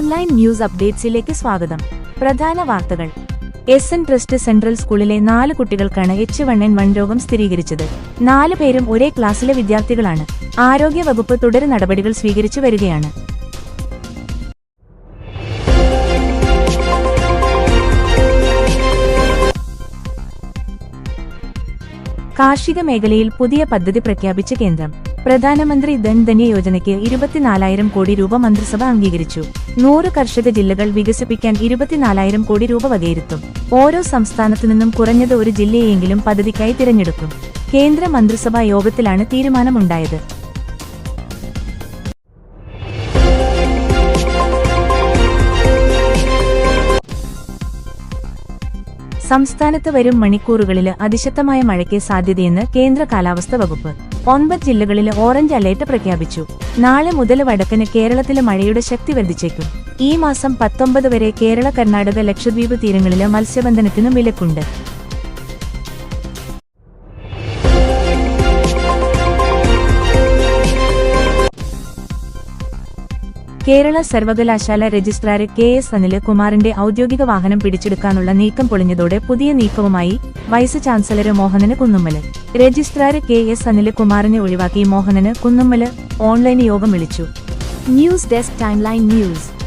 Timeline news അപ്ഡേറ്റ്സിലേക്ക് സ്വാഗതം. പ്രധാന വാർത്തകൾ. എസ് എൻ ട്രസ്റ്റ് സെൻട്രൽ സ്കൂളിലെ നാല് കുട്ടികൾക്കാണ് എച്ച് വൺ എൻ വൺ രോഗം സ്ഥിരീകരിച്ചത്. നാല് പേരും ഒരേ ക്ലാസ്സിലെ വിദ്യാർത്ഥികളാണ്. ആരോഗ്യ വകുപ്പ് തുടർ നടപടികൾ സ്വീകരിച്ചു വരികയാണ്. കാർഷിക മേഖലയിൽ പുതിയ പദ്ധതി പ്രഖ്യാപിച്ച കേന്ദ്രം. പ്രധാനമന്ത്രി ധൻധന്യ യോജനയ്ക്ക് ഇരുപത്തിനാലായിരം കോടി രൂപ മന്ത്രിസഭ അംഗീകരിച്ചു. നൂറ് കർഷക ജില്ലകൾ വികസിപ്പിക്കാൻ ഇരുപത്തിനാലായിരം കോടി രൂപ വകയിരുത്തും. ഓരോ സംസ്ഥാനത്തു നിന്നും കുറഞ്ഞത് ഒരു ജില്ലയെങ്കിലും പദ്ധതിക്കായി തിരഞ്ഞെടുക്കും. കേന്ദ്ര മന്ത്രിസഭാ യോഗത്തിലാണ് തീരുമാനമുണ്ടായത്. സംസ്ഥാനത്ത് വരും മണിക്കൂറുകളിൽ അതിശക്തമായ മഴയ്ക്ക് സാധ്യതയെന്ന് കേന്ദ്ര കാലാവസ്ഥ വകുപ്പ്. ഒൻപത് ജില്ലകളിൽ ഓറഞ്ച് അലേർട്ട് പ്രഖ്യാപിച്ചു. നാളെ മുതൽ വടക്കന് കേരളത്തിലെ മഴയുടെ ശക്തി വർദ്ധിച്ചേക്കും. ഈ മാസം പത്തൊമ്പത് വരെ കേരള കർണാടക ലക്ഷദ്വീപ് തീരങ്ങളിലെ മത്സ്യബന്ധനത്തിനും വിലക്കുണ്ട്. കേരള സർവകലാശാല രജിസ്ട്രാർ കെ എസ് അനിൽ കുമാറിന്റെ ഔദ്യോഗിക വാഹനം പിടിച്ചെടുക്കാനുള്ള നീക്കം പൊളിഞ്ഞതോടെ പുതിയ നീക്കവുമായി vice chancellor Mohanan Kunnummal. Registrar K S Anil കുമാറിനെ ഒഴിവാക്കി മോഹനന് കുന്നുമ്മൽ ഓൺലൈൻ യോഗം വിളിച്ചു. News desk timeline news.